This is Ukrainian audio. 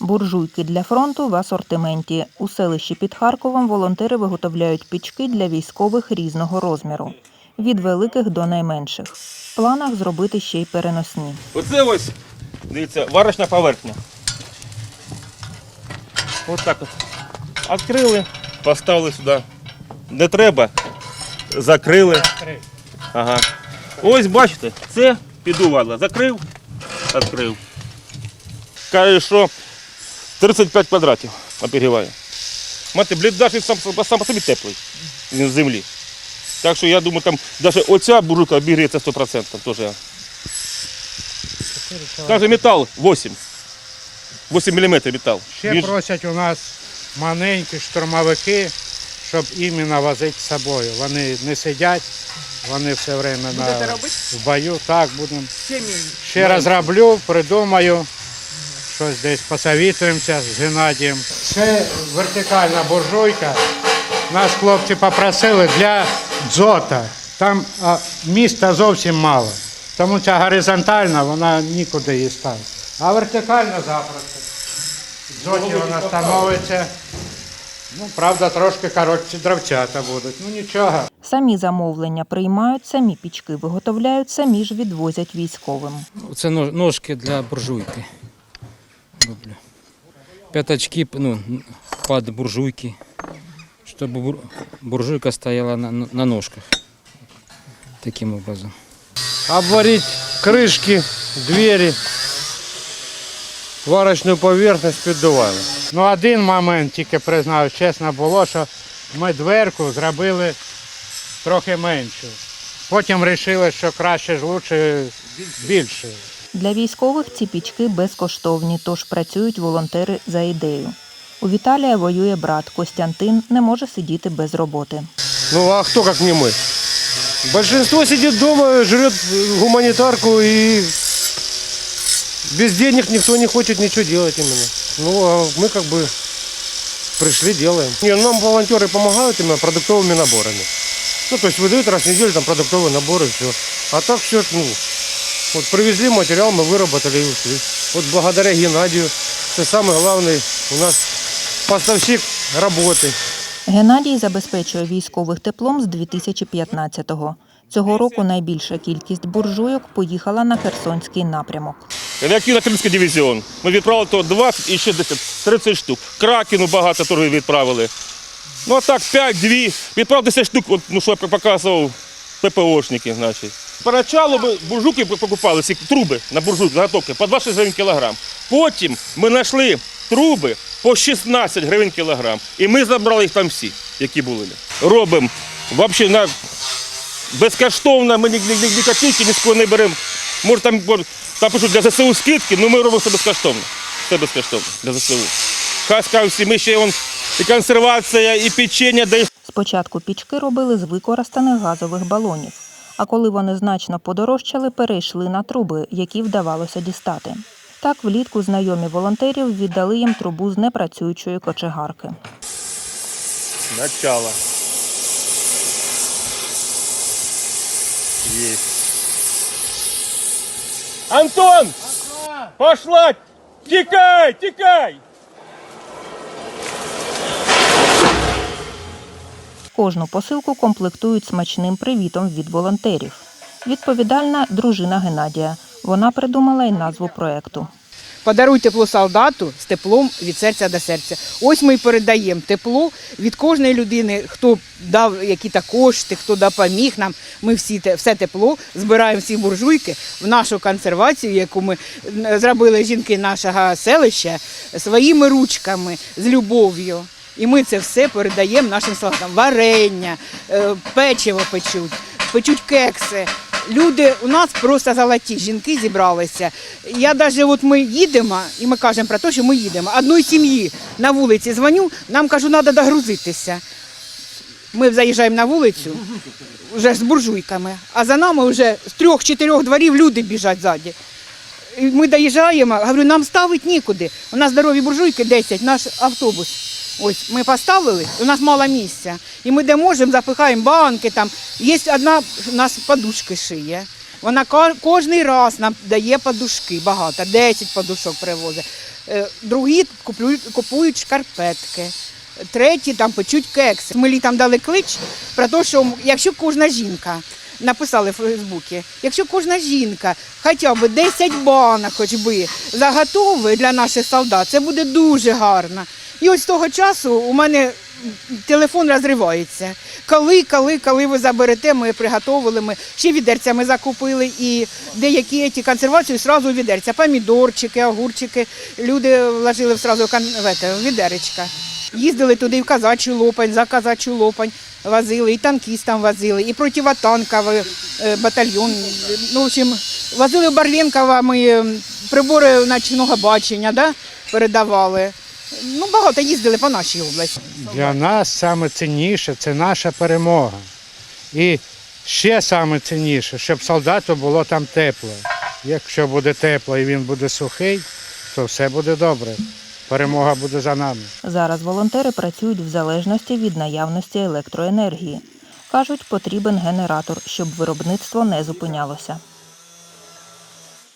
Буржуйки для фронту в асортименті. У селищі під Харковом волонтери виготовляють пічки для військових різного розміру. Від великих до найменших. В планах зробити ще й переносні. Оце ось, дивіться, варочна поверхня. Ось так от. Відкрили, поставили сюди. Де треба, закрили. Ага. Ось бачите, це підувало. Закрив, відкрив. Каже, що 35 квадратів обігріває. Мати, бліндаж сам, сам по собі теплий. З землі. Так що я думаю, там навіть оця буржуйка обігріється 100%. Теж. Каже, металл 8. 8 мм металл. Ще Більш- просять у нас маленькі штурмовики, щоб іменно возити з собою. Вони не сидять, вони все время на, в бою. Так, будемо. Ще розроблю, придумаю. Щось десь посовітуємося з Геннадієм. Це вертикальна буржуйка. Нас хлопці попросили для дзота. Там а, міста зовсім мало. Тому ця горизонтальна, вона нікуди її ставити. А вертикальна запросто. В дзоті вона становиться. Ну, правда, трошки коротші дровцята будуть. Ну нічого. Самі замовлення приймають, самі пічки виготовляють, самі ж відвозять військовим. Це ножки для буржуйки. Роблю. П'ятачки ну, під буржуйки, щоб буржуйка стояла на, на ножках. Таким образом. обварить крышки, двери, варочную поверхность піддуваємо. Ну, один момент, тільки признаю, чесно було, що ми дверку зробили трохи меншу. Потім вирішили, що краще ж лучше більше. Для військових ці пічки безкоштовні, тож працюють волонтери за ідею. У Віталія воює брат Костянтин, не може сидіти без роботи. Ну а кто как не мы? Большинство сидит дома, жрет гуманитарку и без денег никто не хочет ничего делать именно. Ну а мы как бы пришли, делаем. Не, нам волонтеры помогают именно продуктовыми наборами. Ну, то есть выдают раз в неделю там продуктовые наборы, все. А так все, ну, вот привезли материал, мы выработали и ушли. Вот благодаря Геннадию, это самый главный у нас поставщик работы. Геннадій забезпечує військових теплом з 2015-го. Цього року найбільша кількість буржуйок поїхала на Херсонський напрямок. Реактивно Кримський дивізіон. Ми відправили то 20 і ще десь 30 штук. Кракену багато теж відправили. Ну а так 5-2. Відправили 10 штук, от, ну що я показував, ППОшники, значить. Поначалу ми буржуки покупали, всі труби на буржуйки, заготовки, по 26 гривень кілограм. Потім ми знайшли труби по 16 гривень кілограм. І ми забрали їх там всі, які були. Робимо взагалі на безкоштовно, ми ні, ні, ні, ні копійки ні з кого не беремо. Може там, там пишуть для ЗСУ скидки, але ми робимо все безкоштовно. Все безкоштовно для ЗСУ. Хай всі, ми ще вон, і консервація, і печення, Спочатку пічки робили з використаних газових балонів, а коли вони значно подорожчали, перейшли на труби, які вдавалося дістати. Так влітку знайомі волонтерів віддали їм трубу з непрацюючої кочегарки. Начало. Есть. Антон! Пошла! Тікай, тікай! Кожну посилку комплектують смачним привітом від волонтерів. Відповідальна дружина Геннадія. Вона придумала й назву проекту. Подаруй тепло солдату з теплом від серця до серця. Ось ми й передаємо тепло від кожної людини, хто дав які-то кошти, хто допоміг нам. Ми всі все тепло збираємо всі буржуйки в нашу консервацію, яку ми е, зробили жінки нашого селища своїми ручками з любов'ю. І ми це все передаємо нашим солдатам. Варення, е, печиво печуть, печуть кекси. Люди у нас просто золоті, жінки зібралися. Я навіть от ми їдемо, і ми кажемо про те, що ми їдемо. Одної сім'ї на вулиці дзвоню, нам кажу, треба догрузитися. Ми заїжджаємо на вулицю вже з буржуйками, а за нами вже з трьох-чотирьох дворів люди біжать ззаді. Ми доїжджаємо, говорю, нам ставити нікуди. У нас здорові буржуйки 10, наш автобус. Ось ми поставили, у нас мало місця. І ми де можемо, запихаємо банки там. Є одна у нас подушки шиє. Вона кожний раз нам дає подушки багато, 10 подушок привозить. Е, Другі купують шкарпетки. Треті там печуть кекси. Ми літом дали клич про те, що якщо кожна жінка написали в Фейсбуці, якщо кожна жінка хоча б 10 банок хоч би заготовує для наших солдат, це буде дуже гарно. І ось з того часу у мене телефон розривається. Коли, коли, коли ви заберете, ми приготовили, ми ще відерця ми закупили і деякі ці консервації одразу відерця. Помідорчики, огурчики. Люди вложили в відеречка. Їздили туди в казачу лопань, за казачу лопань возили, і танкістам возили, і противотанковий е, батальйон. Ну, в общем, возили в Барвінково ми прибори ночного бачення, да, передавали. Ну, багато їздили по нашій області. Для нас саме цінніше це наша перемога. І ще саме цінніше, щоб солдату було там тепло. Якщо буде тепло і він буде сухий, то все буде добре. Перемога буде за нами. Зараз волонтери працюють в залежності від наявності електроенергії. Кажуть, потрібен генератор, щоб виробництво не зупинялося.